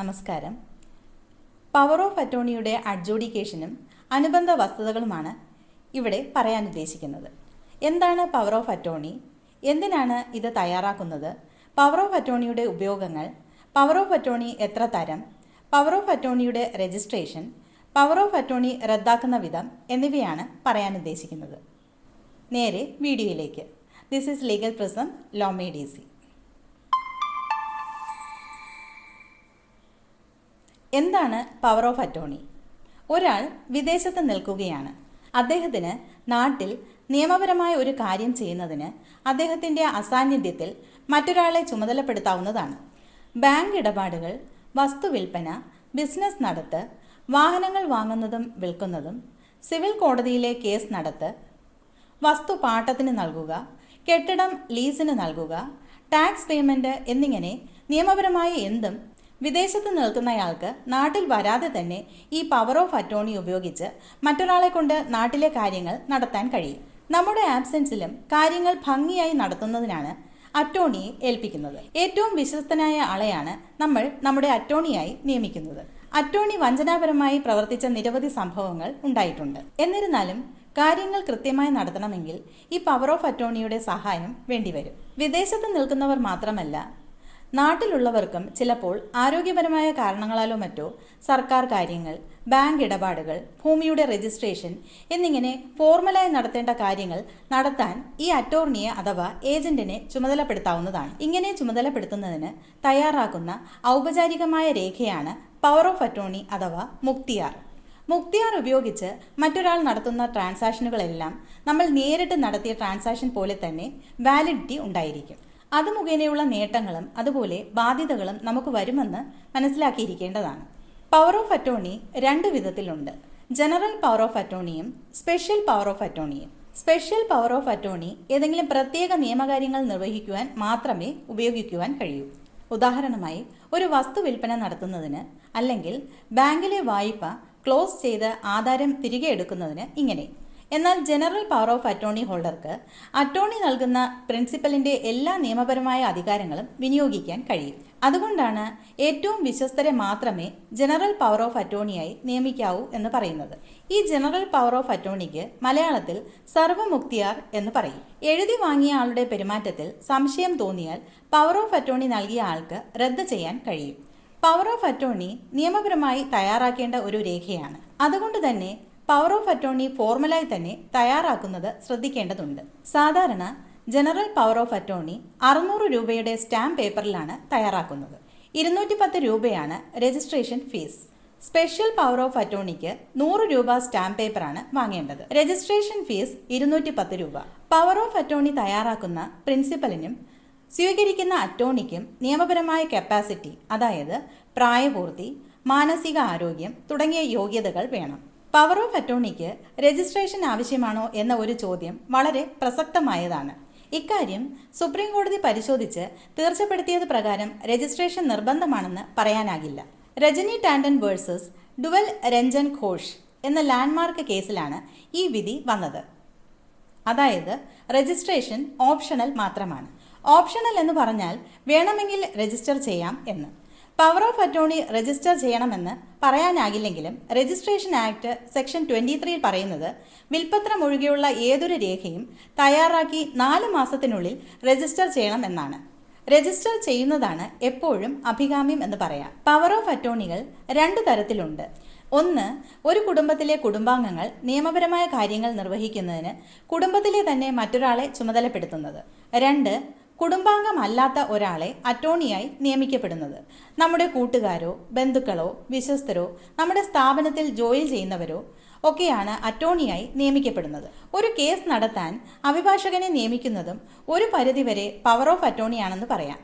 നമസ്കാരം. Power of അറ്റോണിയുടെ അഡ്ജോഡിക്കേഷനും അനുബന്ധ വസ്തുതകളുമാണ് ഇവിടെ പറയാൻ ഉദ്ദേശിക്കുന്നത്. എന്താണ് പവർ ഓഫ് അറ്റോണി എന്തിനാണ് ഇത് തയ്യാറാക്കുന്നത്? പവർ ഓഫ് അറ്റോണിയുടെ ഉപയോഗങ്ങൾ പവർ ഓഫ് അറ്റോണി എത്ര തരം പവർ ഓഫ് അറ്റോണിയുടെ രജിസ്ട്രേഷൻ പവർ ഓഫ് അറ്റോണി റദ്ദാക്കുന്ന വിധം എന്നിവയാണ് പറയാൻ ഉദ്ദേശിക്കുന്നത്. നേരെ വീഡിയോയിലേക്ക്. ദിസ് ഈസ് ലീഗൽ പ്രിസം ലോമേ ഡി സി എന്താണ് പവർ ഓഫ് അറ്റോണി ഒരാൾ വിദേശത്ത് നിൽക്കുകയാണ്. അദ്ദേഹത്തിന് നാട്ടിൽ നിയമപരമായ ഒരു കാര്യം ചെയ്യുന്നതിന് അദ്ദേഹത്തിന്റെ അസാന്നിധ്യത്തിൽ മറ്റൊരാളെ ചുമതലപ്പെടുത്താവുന്നതാണ്. ബാങ്ക് ഇടപാടുകൾ വസ്തു വിൽപ്പന ബിസിനസ് നടത്ത് വാഹനങ്ങൾ വാങ്ങുന്നതും വിൽക്കുന്നതും സിവിൽ കോടതിയിലെ കേസ് നടത്ത് വസ്തു പാട്ടത്തിന് നൽകുക കെട്ടിടം ലീസിന് നൽകുക ടാക്സ് പേയ്മെന്റ് എന്നിങ്ങനെ നിയമപരമായ എന്തും വിദേശത്ത് നിൽക്കുന്നയാൾക്ക് നാട്ടിൽ വരാതെ തന്നെ ഈ പവർ ഓഫ് അറ്റോണി ഉപയോഗിച്ച് മറ്റൊരാളെ കൊണ്ട് നാട്ടിലെ കാര്യങ്ങൾ നടത്താൻ കഴിയും. നമ്മുടെ ആബ്സെൻസിലും കാര്യങ്ങൾ ഭംഗിയായി നടത്തുന്നതിനാണ് അറ്റോണിയെ ഏൽപ്പിക്കുന്നത്. ഏറ്റവും വിശ്വസ്തനായ ആളെയാണ് നമ്മൾ നമ്മുടെ അറ്റോണിയായി നിയമിക്കുന്നത്. അറ്റോണി വഞ്ചനാപരമായി പ്രവർത്തിച്ച നിരവധി സംഭവങ്ങൾ ഉണ്ടായിട്ടുണ്ട്. എന്നിരുന്നാലും കാര്യങ്ങൾ കൃത്യമായി നടത്തണമെങ്കിൽ ഈ പവർ ഓഫ് അറ്റോണിയുടെ സഹായം വേണ്ടിവരും. വിദേശത്ത് നിൽക്കുന്നവർ മാത്രമല്ല നാട്ടിലുള്ളവർക്കും ചിലപ്പോൾ ആരോഗ്യപരമായ കാരണങ്ങളാലോ മറ്റോ സർക്കാർ കാര്യങ്ങൾ ബാങ്ക് ഇടപാടുകൾ ഭൂമിയുടെ രജിസ്ട്രേഷൻ എന്നിങ്ങനെ ഫോർമലായി നടത്തേണ്ട കാര്യങ്ങൾ നടത്താൻ ഈ അറ്റോർണിയെ അഥവാ ഏജന്റിനെ ചുമതലപ്പെടുത്താവുന്നതാണ്. ഇങ്ങനെ ചുമതലപ്പെടുത്തുന്നതിന് തയ്യാറാക്കുന്ന ഔപചാരികമായ രേഖയാണ് പവർ ഓഫ് അറ്റോർണി അഥവാ മുക്തിയാർ. മുക്തിയാർ ഉപയോഗിച്ച് മറ്റൊരാൾ നടത്തുന്ന ട്രാൻസാക്ഷനുകളെല്ലാം നമ്മൾ നേരിട്ട് നടത്തിയ ട്രാൻസാക്ഷൻ പോലെ തന്നെ വാലിഡിറ്റി ഉണ്ടായിരിക്കും. അത് മുഖേനയുള്ള നേട്ടങ്ങളും അതുപോലെ ബാധ്യതകളും നമുക്ക് വരുമെന്ന് മനസ്സിലാക്കിയിരിക്കേണ്ടതാണ്. പവർ ഓഫ് അറ്റോണി രണ്ട് വിധത്തിലുണ്ട്. ജനറൽ പവർ ഓഫ് അറ്റോണിയും സ്പെഷ്യൽ പവർ ഓഫ് അറ്റോണിയും സ്പെഷ്യൽ പവർ ഓഫ് അറ്റോണി ഏതെങ്കിലും പ്രത്യേക നിയമകാര്യങ്ങൾ നിർവഹിക്കുവാൻ മാത്രമേ ഉപയോഗിക്കുവാൻ കഴിയൂ. ഉദാഹരണമായി ഒരു വസ്തു വിൽപ്പന നടത്തുന്നതിന് അല്ലെങ്കിൽ ബാങ്കിലെ വായ്പ ക്ലോസ് ചെയ്ത് ആധാരം തിരികെ എടുക്കുന്നതിന് ഇങ്ങനെ. എന്നാൽ ജനറൽ പവർ ഓഫ് അറ്റോർണി ഹോൾഡർക്ക് അറ്റോർണി നൽകുന്ന പ്രിൻസിപ്പലിന്റെ എല്ലാ നിയമപരമായ അധികാരങ്ങളും വിനിയോഗിക്കാൻ കഴിയും. അതുകൊണ്ടാണ് ഏറ്റവും വിശ്വസ്തരെ മാത്രമേ ജനറൽ പവർ ഓഫ് അറ്റോർണിയായി നിയമിക്കാവൂ എന്ന് പറയുന്നത്. ഈ ജനറൽ പവർ ഓഫ് അറ്റോർണിക്ക് മലയാളത്തിൽ സർവമുക്തിയാർ എന്ന് പറയും. എഴുതി വാങ്ങിയ ആളുടെ പെരുമാറ്റത്തിൽ സംശയം തോന്നിയാൽ പവർ ഓഫ് അറ്റോർണി നൽകിയ ആൾക്ക് റദ്ദ് ചെയ്യാൻ കഴിയും. പവർ ഓഫ് അറ്റോർണി നിയമപരമായി തയ്യാറാക്കേണ്ട ഒരു രേഖയാണ്. അതുകൊണ്ട് തന്നെ പവർ ഓഫ് അറ്റോർണി ഫോർമലായി തന്നെ തയ്യാറാക്കുന്നത് ശ്രദ്ധിക്കേണ്ടതുണ്ട്. സാധാരണ ജനറൽ പവർ ഓഫ് അറ്റോർണി അറുന്നൂറ് രൂപയുടെ സ്റ്റാമ്പ് പേപ്പറിലാണ് തയ്യാറാക്കുന്നത്. ഇരുന്നൂറ്റി പത്ത് രൂപയാണ് registration fees special power of അറ്റോർണിക്ക് നൂറ് രൂപ സ്റ്റാമ്പ് പേപ്പറാണ് വാങ്ങേണ്ടത്. രജിസ്ട്രേഷൻ ഫീസ് ഇരുന്നൂറ്റി പത്ത് രൂപ. പവർ ഓഫ് അറ്റോർണി തയ്യാറാക്കുന്ന പ്രിൻസിപ്പലിനും സ്വീകരിക്കുന്ന അറ്റോർണിക്കും നിയമപരമായ കപ്പാസിറ്റി അതായത് പ്രായപൂർത്തി മാനസിക ആരോഗ്യം തുടങ്ങിയ യോഗ്യതകൾ വേണം. പവർ ഓഫ് അറ്റോണിക്ക് രജിസ്ട്രേഷൻ ആവശ്യമാണോ എന്ന ഒരു ചോദ്യം വളരെ പ്രസക്തമായതാണ്. ഇക്കാര്യം സുപ്രീം കോടതി പരിശോധിച്ച് തീർച്ചപ്പെടുത്തിയത് പ്രകാരം രജിസ്ട്രേഷൻ നിർബന്ധമാണെന്ന് പറയാനാകില്ല. രജനി ടാൻഡൻ വേഴ്സസ് ഡുവൽ രഞ്ജൻ ഘോഷ് എന്ന ലാൻഡ്മാർക്ക് കേസിലാണ് ഈ വിധി വന്നത്. അതായത് രജിസ്ട്രേഷൻ ഓപ്ഷണൽ മാത്രമാണ്. ഓപ്ഷണൽ എന്ന് പറഞ്ഞാൽ വേണമെങ്കിൽ രജിസ്റ്റർ ചെയ്യാം എന്ന്. പവർ ഓഫ് അറ്റോർണി രജിസ്റ്റർ ചെയ്യണമെന്ന് പറയാനാകില്ലെങ്കിലും രജിസ്ട്രേഷൻ ആക്ട് സെക്ഷൻ ട്വന്റി ത്രീയിൽ പറയുന്നത് വിൽപ്പത്രം ഒഴികെയുള്ള ഏതൊരു രേഖയും തയ്യാറാക്കി നാല് മാസത്തിനുള്ളിൽ രജിസ്റ്റർ ചെയ്യണം എന്നാണ് രജിസ്റ്റർ ചെയ്യുന്നതാണ് എപ്പോഴും അഭികാമ്യം എന്ന് പറയാം. പവർ ഓഫ് അറ്റോർണികൾ രണ്ട് തരത്തിലുണ്ട്. ഒന്ന് ഒരു കുടുംബത്തിലെ കുടുംബാംഗങ്ങൾ നിയമപരമായ കാര്യങ്ങൾ നിർവഹിക്കുന്നതിന് കുടുംബത്തിലെ തന്നെ മറ്റൊരാളെ ചുമതലപ്പെടുത്തുന്നത്. രണ്ട് കുടുംബാംഗമല്ലാത്ത ഒരാളെ അറ്റോണിയായി നിയമിക്കപ്പെടുന്നത്. നമ്മുടെ കൂട്ടുകാരോ ബന്ധുക്കളോ വിശ്വസ്തരോ നമ്മുടെ സ്ഥാപനത്തിൽ ജോലി ചെയ്യുന്നവരോ ഒക്കെയാണ് അറ്റോണിയായി നിയമിക്കപ്പെടുന്നത്. ഒരു കേസ് നടത്താൻ അഭിഭാഷകനെ നിയമിക്കുന്നതും ഒരു പരിധിവരെ പവർ ഓഫ് അറ്റോണിയാണെന്ന് പറയാം.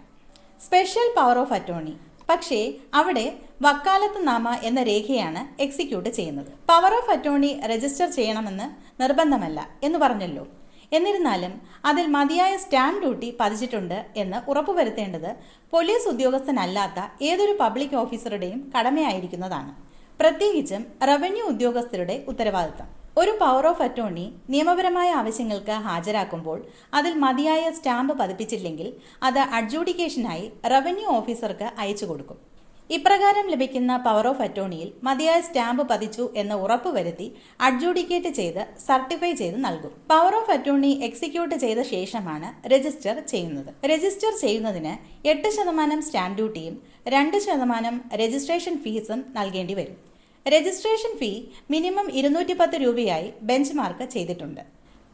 സ്പെഷ്യൽ പവർ ഓഫ് അറ്റോണി പക്ഷേ അവിടെ വക്കാലത്ത് നാമ എന്ന രേഖയാണ് എക്സിക്യൂട്ട് ചെയ്യുന്നത്. പവർ ഓഫ് അറ്റോണി രജിസ്റ്റർ ചെയ്യണമെന്ന് നിർബന്ധമല്ല എന്ന് പറഞ്ഞല്ലോ. എന്നിരുന്നാലും അതിൽ മതിയായ സ്റ്റാമ്പ് ഡ്യൂട്ടി പതിച്ചിട്ടുണ്ട് എന്ന് ഉറപ്പുവരുത്തേണ്ടത് പോലീസ് ഉദ്യോഗസ്ഥനല്ലാത്ത ഏതൊരു പബ്ലിക് ഓഫീസറുടെയും കടമയായിരിക്കുന്നതാണ്. പ്രത്യേകിച്ചും റവന്യൂ ഉദ്യോഗസ്ഥരുടെ ഉത്തരവാദിത്തം. ഒരു പവർ ഓഫ് അറ്റോർണി നിയമപരമായ ആവശ്യങ്ങൾക്ക് ഹാജരാക്കുമ്പോൾ അതിൽ മതിയായ സ്റ്റാമ്പ് പതിപ്പിച്ചില്ലെങ്കിൽ അത് അഡ്ജൂഡിക്കേഷനായി റവന്യൂ ഓഫീസർക്ക് അയച്ചു കൊടുക്കും ഇപ്രകാരം ലഭിക്കുന്ന പവർ ഓഫ് അറ്റോണിയിൽ മതിയായ സ്റ്റാമ്പ് പതിച്ചു എന്ന് ഉറപ്പുവരുത്തി അഡ്ജൂഡിക്കേറ്റ് ചെയ്ത് സർട്ടിഫൈ ചെയ്ത് നൽകും. പവർ ഓഫ് അറ്റോണി എക്സിക്യൂട്ട് ചെയ്ത ശേഷമാണ് രജിസ്റ്റർ ചെയ്യുന്നത്. രജിസ്റ്റർ ചെയ്യുന്നതിന് എട്ട് ശതമാനം സ്റ്റാമ്പ് ഡ്യൂട്ടിയും രണ്ട് ശതമാനം രജിസ്ട്രേഷൻ ഫീസും നൽകേണ്ടി വരും. രജിസ്ട്രേഷൻ ഫീ മിനിമം ഇരുന്നൂറ്റി പത്ത് രൂപയായി ബെഞ്ച് മാർക്ക് ചെയ്തിട്ടുണ്ട്.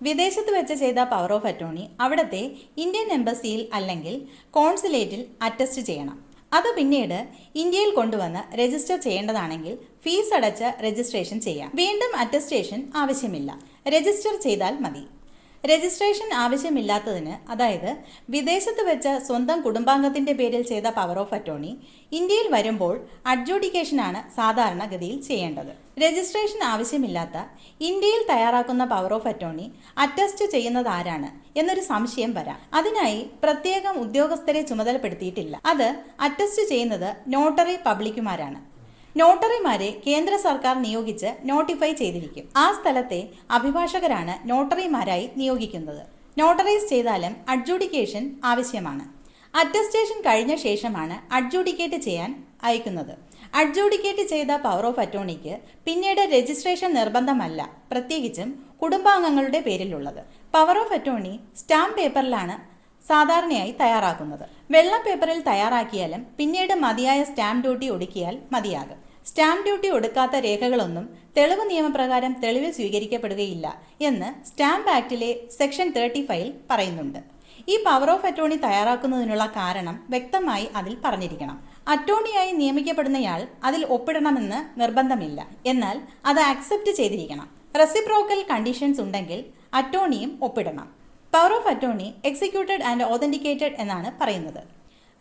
വിദേശത്ത് വെച്ച് ചെയ്ത പവർ ഓഫ് അറ്റോണി അവിടത്തെ ഇന്ത്യൻ എംബസിയിൽ അല്ലെങ്കിൽ കോൺസുലേറ്റിൽ അറ്റസ്റ്റ് ചെയ്യണം. അത് പിന്നീട് ഇന്ത്യയിൽ കൊണ്ടുവന്ന് രജിസ്റ്റർ ചെയ്യേണ്ടതാണെങ്കിൽ ഫീസ് അടച്ച് രജിസ്ട്രേഷൻ ചെയ്യാം. വീണ്ടും അറ്റസ്റ്റേഷൻ ആവശ്യമില്ല. രജിസ്റ്റർ ചെയ്താൽ മതി. രജിസ്ട്രേഷൻ ആവശ്യമില്ലാത്തതിന് അതായത് വിദേശത്ത് വെച്ച സ്വന്തം കുടുംബാംഗത്തിന്റെ പേരിൽ ചെയ്ത പവർ ഓഫ് അറ്റോണി ഇന്ത്യയിൽ വരുമ്പോൾ അഡ്ജൂഡിക്കേഷനാണ് സാധാരണഗതിയിൽ ചെയ്യേണ്ടത്. രജിസ്ട്രേഷൻ ആവശ്യമില്ലാത്ത ഇന്ത്യയിൽ തയ്യാറാക്കുന്ന പവർ ഓഫ് അറ്റോണി അറ്റസ്റ്റ് ചെയ്യുന്നത് ആരാണ് എന്നൊരു സംശയം വരാം. അതിനായി പ്രത്യേകം ഉദ്യോഗസ്ഥരെ ചുമതലപ്പെടുത്തിയിട്ടില്ല. അത് അറ്റസ്റ്റ് ചെയ്യുന്നത് നോട്ടറി പബ്ലിക്കുമാരാണ് നോട്ടറിമാരെ കേന്ദ്ര സർക്കാർ നിയോഗിച്ച് നോട്ടിഫൈ ചെയ്തിരിക്കും. ആ സ്ഥലത്തെ അഭിഭാഷകരാണ് നോട്ടറിമാരായി നിയോഗിക്കുന്നത്. നോട്ടറൈസ് ചെയ്താലും അഡ്ജുഡിക്കേഷൻ ആവശ്യമാണ്. അറ്റസ്റ്റേഷൻ കഴിഞ്ഞ ശേഷമാണ് അഡ്ജുഡിക്കേറ്റ് ചെയ്യാൻ അയക്കുന്നത്. അഡ്ജുഡിക്കേറ്റ് ചെയ്ത പവർ ഓഫ് അറ്റോണിക്ക് പിന്നീട് രജിസ്ട്രേഷൻ നിർബന്ധമല്ല പ്രത്യേകിച്ചും കുടുംബാംഗങ്ങളുടെ പേരിലുള്ളത്. പവർ ഓഫ് അറ്റോണി സ്റ്റാമ്പ് പേപ്പറിലാണ് സാധാരണയായി തയ്യാറാക്കുന്നത്. വെള്ള പേപ്പറിൽ തയ്യാറാക്കിയാലും പിന്നീട് മതിയായ സ്റ്റാമ്പ് ഡ്യൂട്ടി ഒടുക്കിയാൽ മതിയാകും. സ്റ്റാമ്പ് ഡ്യൂട്ടി ഒടുക്കാത്ത രേഖകളൊന്നും തെളിവ് നിയമപ്രകാരം തെളിവിൽ സ്വീകരിക്കപ്പെടുകയില്ല എന്ന് സ്റ്റാമ്പ് ആക്ടിലെ സെക്ഷൻ തേർട്ടി ഫൈവ് പറയുന്നുണ്ട്. ഈ പവർ ഓഫ് അറ്റോണി തയ്യാറാക്കുന്നതിനുള്ള കാരണം വ്യക്തമായി അതിൽ പറഞ്ഞിരിക്കണം. അറ്റോണിയായി നിയമിക്കപ്പെടുന്നയാൾ അതിൽ ഒപ്പിടണമെന്ന് നിർബന്ധമില്ല. എന്നാൽ അത് അക്സെപ്റ്റ് ചെയ്തിരിക്കണം. റെസിപ്രോക്കൽ കണ്ടീഷൻസ് ഉണ്ടെങ്കിൽ അറ്റോണിയും ഒപ്പിടണം. Power of attorney executed and authenticated എന്നാണ് പറയുന്നത്.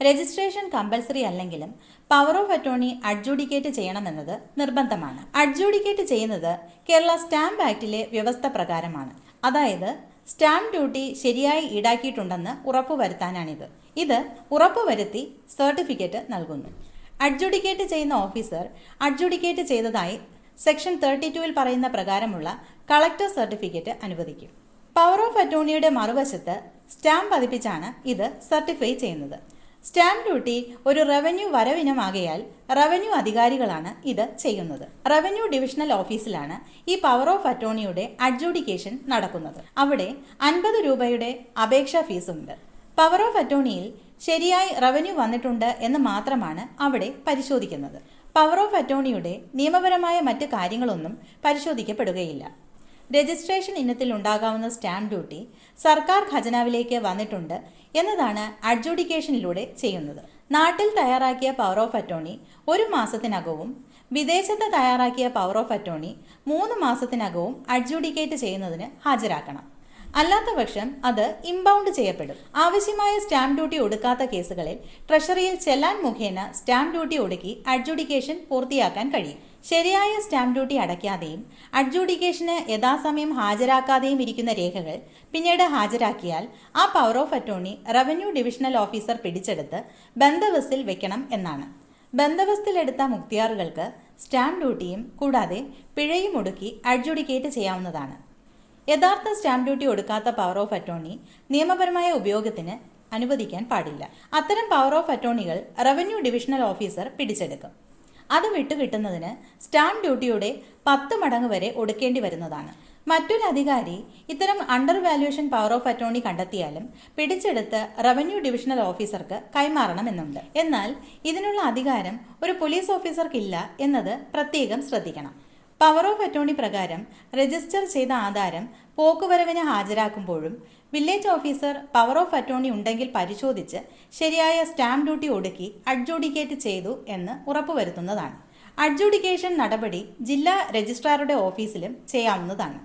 രജിസ്ട്രേഷൻ കമ്പൽസറി അല്ലെങ്കിലും പവർ ഓഫ് അറ്റോർണി അഡ്ജൂഡിക്കേറ്റ് ചെയ്യണമെന്നത് നിർബന്ധമാണ്. അഡ്ജൂഡിക്കേറ്റ് ചെയ്യുന്നത് കേരള സ്റ്റാമ്പ് ആക്ടിലെ വ്യവസ്ഥ പ്രകാരമാണ്. അതായത് സ്റ്റാമ്പ് ഡ്യൂട്ടി ശരിയായി ഈടാക്കിയിട്ടുണ്ടെന്ന് ഉറപ്പുവരുത്താനാണിത് ഇത് ഉറപ്പുവരുത്തി സർട്ടിഫിക്കറ്റ് നൽകുന്നു. അഡ്ജുഡിക്കേറ്റ് ചെയ്യുന്ന ഓഫീസർ അഡ്ജുഡിക്കേറ്റ് ചെയ്തതായി സെക്ഷൻ തേർട്ടി ടുവിൽ പറയുന്ന പ്രകാരമുള്ള കളക്ടർ സർട്ടിഫിക്കറ്റ് അനുവദിക്കും. പവർ ഓഫ് അറ്റോർണിയുടെ മറുവശത്ത് സ്റ്റാമ്പ് പതിപ്പിച്ചാണ് ഇത് സർട്ടിഫൈ ചെയ്യുന്നത്. സ്റ്റാമ്പ് ഡ്യൂട്ടി ഒരു റവന്യൂ വരവിനമാകയാൽ റവന്യൂ അധികാരികളാണ് ഇത് ചെയ്യുന്നത്. റവന്യൂ ഡിവിഷണൽ ഓഫീസിലാണ് ഈ പവർ ഓഫ് അറ്റോർണിയുടെ അഡ്ജുഡിക്കേഷൻ നടക്കുന്നത്. അവിടെ അൻപത് രൂപയുടെ അപേക്ഷാ ഫീസുണ്ട്. പവർ ഓഫ് അറ്റോർണിയിൽ ശരിയായി റവന്യൂ വന്നിട്ടുണ്ട് എന്ന് മാത്രമാണ് അവിടെ പരിശോധിക്കുന്നത്. പവർ ഓഫ് അറ്റോർണിയുടെ നിയമപരമായ മറ്റ് കാര്യങ്ങളൊന്നും പരിശോധിക്കപ്പെടുകയില്ല. രജിസ്ട്രേഷൻ ഇനത്തിൽ ഉണ്ടാകാവുന്ന സ്റ്റാമ്പ് ഡ്യൂട്ടി സർക്കാർ ഖജനാവിലേക്ക് വന്നിട്ടുണ്ട് എന്നതാണ് അഡ്ജുഡിക്കേഷനിലൂടെ ചെയ്യുന്നത്. നാട്ടിൽ തയ്യാറാക്കിയ പവർ ഓഫ് അറ്റോണി ഒരു മാസത്തിനകവും വിദേശത്ത് തയ്യാറാക്കിയ പവർ ഓഫ് അറ്റോണി മൂന്ന് മാസത്തിനകവും അഡ്ജുഡിക്കേറ്റ് ചെയ്യുന്നതിന് ഹാജരാക്കണം. അല്ലാത്തപക്ഷം അത് ഇമ്പൗണ്ട് ചെയ്യപ്പെടും. ആവശ്യമായ സ്റ്റാമ്പ് ഡ്യൂട്ടി ഒടുക്കാത്ത കേസുകളിൽ ട്രഷറിയിൽ ചെല്ലാൻ മുഖേന സ്റ്റാമ്പ് ഡ്യൂട്ടി ഒടുക്കി അഡ്ജുഡിക്കേഷൻ പൂർത്തിയാക്കാൻ കഴിയും. ശരിയായ സ്റ്റാമ്പ് ഡ്യൂട്ടി അടയ്ക്കാതെയും അഡ്ജൂഡിക്കേഷന് യഥാസമയം ഹാജരാക്കാതെയും ഇരിക്കുന്ന രേഖകൾ പിന്നീട് ഹാജരാക്കിയാൽ ആ power of attorney revenue divisional officer പിടിച്ചെടുത്ത് ബന്ദവസിൽ വെക്കണം എന്നാണ്. ബന്ധവസ്തിലെടുത്ത മുക്തിയാറുകൾക്ക് സ്റ്റാമ്പ് ഡ്യൂട്ടിയും കൂടാതെ പിഴയും ഒടുക്കി അഡ്ജുഡിക്കേറ്റ് ചെയ്യാവുന്നതാണ്. യഥാർത്ഥ സ്റ്റാമ്പ് ഡ്യൂട്ടി ഒടുക്കാത്ത പവർ ഓഫ് അറ്റോർണി നിയമപരമായ ഉപയോഗത്തിന് അനുവദിക്കാൻ പാടില്ല. അത്തരം പവർ ഓഫ് അറ്റോർണികൾ റവന്യൂ ഡിവിഷണൽ ഓഫീസർ പിടിച്ചെടുക്കും. അത് വിട്ടുകിട്ടുന്നതിന് സ്റ്റാമ്പ് ഡ്യൂട്ടിയുടെ പത്ത് മടങ്ങ് വരെ ഒടുക്കേണ്ടി വരുന്നതാണ്. മറ്റൊരു അധികാരി ഇത്തരം under valuation power of attorney കണ്ടെത്തിയാലും പിടിച്ചെടുത്ത് റവന്യൂ ഡിവിഷണൽ ഓഫീസർക്ക് കൈമാറണമെന്നുണ്ട്. എന്നാൽ ഇതിനുള്ള അധികാരം ഒരു പോലീസ് ഓഫീസർക്കില്ല എന്നത് പ്രത്യേകം ശ്രദ്ധിക്കണം. പവർ ഓഫ് അറ്റോണി പ്രകാരം രജിസ്റ്റർ ചെയ്ത ആധാരം പോക്കുവരവിന് ഹാജരാക്കുമ്പോഴും village officer power of attorney ഉണ്ടെങ്കിൽ പരിശോധിച്ച് ശരിയായ സ്റ്റാമ്പ് ഡ്യൂട്ടി ഒടുക്കി അഡ്ജൂഡിക്കേറ്റ് ചെയ്തു എന്ന് ഉറപ്പുവരുത്തുന്നതാണ്. അഡ്ജൂഡിക്കേഷൻ നടപടി ജില്ലാ രജിസ്ട്രാറുടെ ഓഫീസിലും ചെയ്യാവുന്നതാണ്.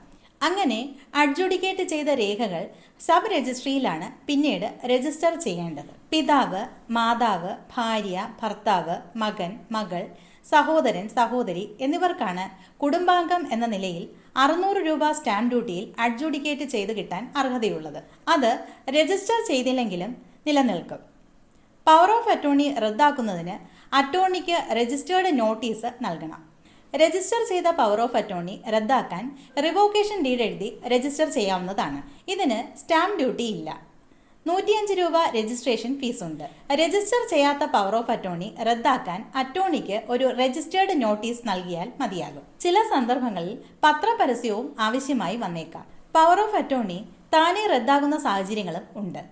അങ്ങനെ അഡ്ജൂഡിക്കേറ്റ് ചെയ്ത രേഖകൾ സബ് രജിസ്ട്രിയിലാണ് പിന്നീട് രജിസ്റ്റർ ചെയ്യേണ്ടത്. പിതാവ് മാതാവ് ഭാര്യ ഭർത്താവ് മകൻ മകൾ സഹോദരൻ സഹോദരി എന്നിവർക്കാണ് കുടുംബാംഗം എന്ന നിലയിൽ അറുന്നൂറ് രൂപ സ്റ്റാമ്പ് ഡ്യൂട്ടിയിൽ അഡ്ജുഡിക്കേറ്റ് ചെയ്ത് കിട്ടാൻ അർഹതയുള്ളത്. അത് രജിസ്റ്റർ ചെയ്തില്ലെങ്കിലും നിലനിൽക്കും. പവർ ഓഫ് അറ്റോർണി റദ്ദാക്കുന്നതിന് അറ്റോർണിക്ക് രജിസ്റ്റേർഡ് നോട്ടീസ് നൽകണം. രജിസ്റ്റർ ചെയ്ത പവർ ഓഫ് അറ്റോർണി റദ്ദാക്കാൻ റിവോക്കേഷൻ ഡീഡ് എഴുതി രജിസ്റ്റർ ചെയ്യാവുന്നതാണ്. ഇതിന് സ്റ്റാമ്പ് ഡ്യൂട്ടി ഇല്ല. നൂറ്റിയഞ്ച് രൂപ രജിസ്ട്രേഷൻ ഫീസുണ്ട് രജിസ്റ്റർ ചെയ്യാത്ത പവർ ഓഫ് അറ്റോർണി റദ്ദാക്കാൻ അറ്റോർണിക്ക് ഒരു രജിസ്റ്റേർഡ് നോട്ടീസ് നൽകിയാൽ മതിയാകും. ചില സന്ദർഭങ്ങളിൽ പത്രപരസ്യവും ആവശ്യമായി വന്നേക്കാം. പവർ ഓഫ് അറ്റോർണി താനെ റദ്ദാകുന്ന സാഹചര്യങ്ങളും ഉണ്ട്.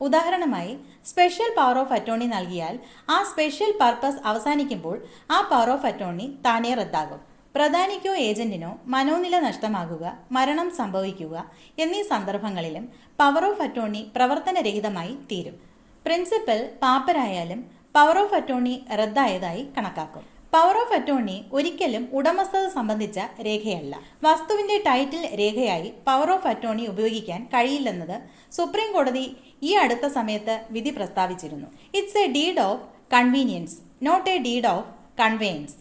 ഉദാഹരണമായി സ്പെഷ്യൽ പവർ ഓഫ് അറ്റോർണി നൽകിയാൽ ആ സ്പെഷ്യൽ പർപ്പസ് അവസാനിക്കുമ്പോൾ ആ പവർ ഓഫ് അറ്റോർണി താനെ റദ്ദാകും. പ്രധാനിക്കോ ഏജന്റിനോ മനോനില നഷ്ടമാകുക മരണം സംഭവിക്കുക എന്നീ സന്ദർഭങ്ങളിലും പവർ ഓഫ് അറ്റോണി പ്രവർത്തനരഹിതമായി തീരും. പ്രിൻസിപ്പൽ പാപ്പരായാലും പവർ ഓഫ് അറ്റോണി റദ്ദായതായി കണക്കാക്കും. പവർ ഓഫ് അറ്റോണി ഒരിക്കലും ഉടമസ്ഥത സംബന്ധിച്ച രേഖയല്ല. വസ്തുവിന്റെ ടൈറ്റിൽ രേഖയായി പവർ ഓഫ് അറ്റോണി ഉപയോഗിക്കാൻ കഴിയില്ലെന്നത് സുപ്രീം കോടതി ഈ അടുത്ത സമയത്ത് വിധി പ്രസ്താവിച്ചിരുന്നു. It's a deed of convenience not a deed of conveyance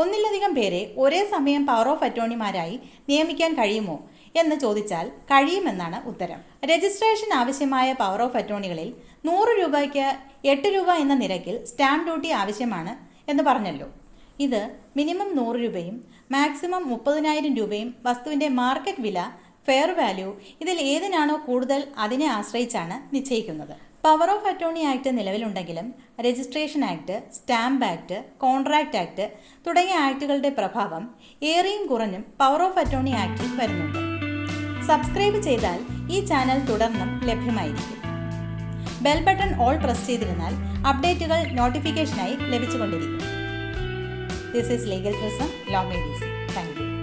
ഒന്നിലധികം പേരെ ഒരേ സമയം പവർ ഓഫ് അറ്റോർണിമാരായി നിയമിക്കാൻ കഴിയുമോ എന്ന് ചോദിച്ചാൽ കഴിയുമെന്നാണ് ഉത്തരം. രജിസ്ട്രേഷൻ ആവശ്യമായ പവർ ഓഫ് അറ്റോണികളിൽ നൂറ് രൂപയ്ക്ക് എട്ട് രൂപ എന്ന നിരക്കിൽ സ്റ്റാമ്പ് ഡ്യൂട്ടി ആവശ്യമാണ് എന്ന് പറഞ്ഞല്ലോ. ഇത് മിനിമം നൂറ് രൂപയും മാക്സിമം മുപ്പതിനായിരം രൂപയും വസ്തുവിന്റെ മാർക്കറ്റ് വില ഫെയർ വാല്യൂ ഇതിൽ ഏതിനാണോ കൂടുതൽ അതിനെ ആശ്രയിച്ചാണ് നിശ്ചയിക്കുന്നത്. Power of attorney act നിലവിലുണ്ടെങ്കിലും registration act stamp act contract act തുടങ്ങിയ ആക്ടുകളുടെ പ്രഭാവം ഏറെയും കുറഞ്ഞും പവർ ഓഫ് അറ്റോണി ആക്ടിൽ വരുന്നുണ്ട്. സബ്സ്ക്രൈബ് ചെയ്താൽ ഈ ചാനൽ തുടർന്നും ലഭ്യമായിരിക്കും. ബെൽ ബട്ടൺ ഓൾ പ്രസ് ചെയ്തിരുന്നാൽ അപ്ഡേറ്റുകൾ നോട്ടിഫിക്കേഷനായി ലഭിച്ചുകൊണ്ടിരിക്കും. This is legal prism law made easy thank you